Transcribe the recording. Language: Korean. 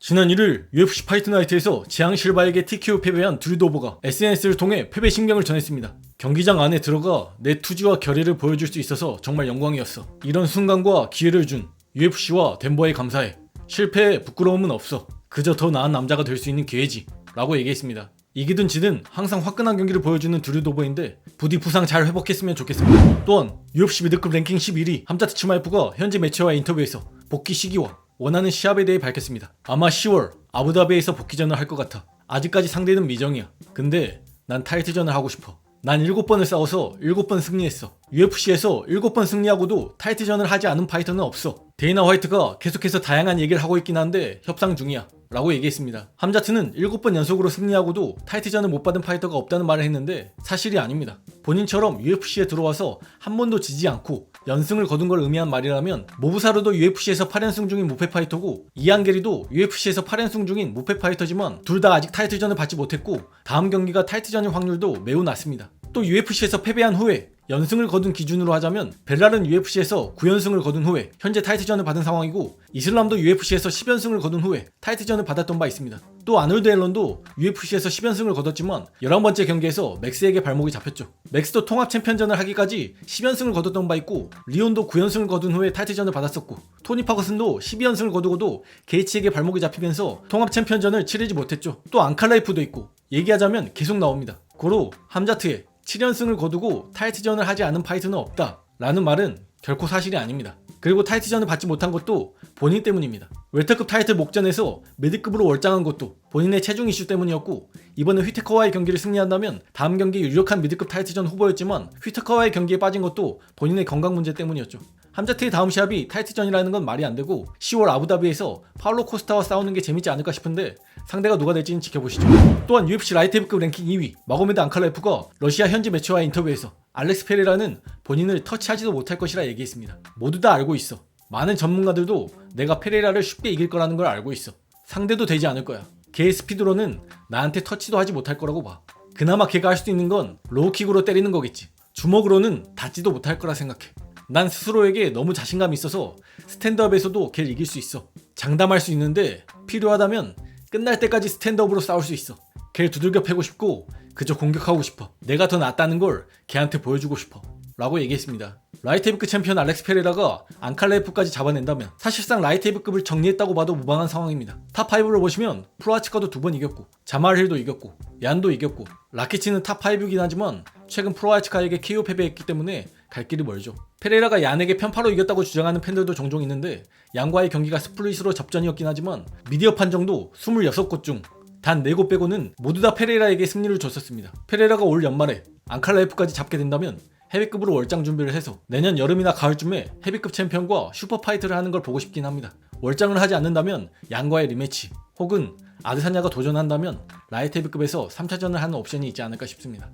지난 1일 UFC 파이트 나이트에서 지앙 실바에게 TKO 패배한 드류도버가 SNS를 통해 패배 신경을 전했습니다. 경기장 안에 들어가 내 투지와 결의를 보여줄 수 있어서 정말 영광이었어. 이런 순간과 기회를 준 UFC와 덴버에 감사해. 실패에 부끄러움은 없어. 그저 더 나은 남자가 될 수 있는 기회지. 라고 얘기했습니다. 이기든 지든 항상 화끈한 경기를 보여주는 드류도버인데 부디 부상 잘 회복했으면 좋겠습니다. 또한 UFC 미드급 랭킹 11위 함자트 치마이프가 현지 매체와의 인터뷰에서 복귀 시기와 원하는 시합에 대해 밝혔습니다. 아마 10월 아부다비에서 복귀전을 할 것 같아. 아직까지 상대는 미정이야. 근데 난 타이틀전을 하고 싶어. 난 7번을 싸워서 7번 승리했어. UFC에서 7번 승리하고도 타이틀전을 하지 않은 파이터는 없어. 데이나 화이트가 계속해서 다양한 얘기를 하고 있긴 한데 협상 중이야. 라고 얘기했습니다. 함자트는 7번 연속으로 승리하고도 타이틀전을 못 받은 파이터가 없다는 말을 했는데 사실이 아닙니다. 본인처럼 UFC에 들어와서 한 번도 지지 않고 연승을 거둔 걸 의미한 말이라면 모부사르도 UFC에서 8연승 중인 무패 파이터고 이안게리도 UFC에서 8연승 중인 무패 파이터지만 둘 다 아직 타이틀전을 받지 못했고 다음 경기가 타이틀전일 확률도 매우 낮습니다. 또 UFC에서 패배한 후에 연승을 거둔 기준으로 하자면 벨랄은 UFC에서 9연승을 거둔 후에 현재 타이틀전을 받은 상황이고 이슬람도 UFC에서 10연승을 거둔 후에 타이틀전을 받았던 바 있습니다. 또 아놀드 앨런도 UFC에서 10연승을 거뒀지만 11번째 경기에서 맥스에게 발목이 잡혔죠. 맥스도 통합 챔피언전을 하기까지 10연승을 거뒀던 바 있고 리온도 9연승을 거둔 후에 타이틀전을 받았었고 토니 파거슨도 12연승을 거두고도 게이츠에게 발목이 잡히면서 통합 챔피언전을 치르지 못했죠. 또 앙칼라이프도 있고 얘기하자면 계속 나옵니다. 고로 함자트의 7연승을 거두고 타이틀전을 하지 않은 파이터는 없다. 라는 말은 결코 사실이 아닙니다. 그리고 타이틀전을 받지 못한 것도 본인 때문입니다. 웰터급 타이틀 목전에서 미드급으로 월장한 것도 본인의 체중 이슈 때문이었고 이번에 휘테커와의 경기를 승리한다면 다음 경기 유력한 미드급 타이틀전 후보였지만 휘테커와의 경기에 빠진 것도 본인의 건강 문제 때문이었죠. 함자트의 다음 시합이 타이틀전이라는 건 말이 안 되고 10월 아부다비에서 파울로 코스타와 싸우는 게 재밌지 않을까 싶은데 상대가 누가 될지는 지켜보시죠. 또한 UFC 라이트급급 랭킹 2위 마고메드 앙칼라이프가 러시아 현지 매체와의 인터뷰에서 알렉스 페레라는 본인을 터치하지도 못할 것이라 얘기했습니다. 모두 다 알고 있어. 많은 전문가들도 내가 페레라를 쉽게 이길 거라는 걸 알고 있어. 상대도 되지 않을 거야. 걔의 스피드로는 나한테 터치도 하지 못할 거라고 봐. 그나마 걔가 할 수 있는 건 로우킥으로 때리는 거겠지. 주먹으로는 닿지도 못할 거라 생각해. 난 스스로에게 너무 자신감이 있어서 스탠드업에서도 걔를 이길 수 있어. 장담할 수 있는데 필요하다면 끝날 때까지 스탠드업으로 싸울 수 있어. 걔를 두들겨 패고 싶고 그저 공격하고 싶어. 내가 더 낫다는 걸 걔한테 보여주고 싶어. 라고 얘기했습니다. 라이트 헤비급 챔피언 알렉스 페레라가 앙칼레프까지 잡아낸다면 사실상 라이트 헤비급을 정리했다고 봐도 무방한 상황입니다. 탑5를 보시면 프로아치카도 두 번 이겼고 자말힐도 이겼고 얀도 이겼고 라키치는 탑5이긴 하지만 최근 프로아치카에게 KO 패배했기 때문에 갈 길이 멀죠. 페레라가 얀에게 편파로 이겼다고 주장하는 팬들도 종종 있는데 얀과의 경기가 스플릿으로 접전이었긴 하지만 미디어 판정도 26곳 중 단 4곳 빼고는 모두 다 페레라에게 승리를 줬었습니다. 페레라가 올 연말에 앙칼라이프까지 잡게 된다면 헤비급으로 월장 준비를 해서 내년 여름이나 가을쯤에 헤비급 챔피언과 슈퍼파이트를 하는 걸 보고 싶긴 합니다. 월장을 하지 않는다면 양과의 리매치 혹은 아드사냐가 도전한다면 라이트 헤비급에서 3차전을 하는 옵션이 있지 않을까 싶습니다.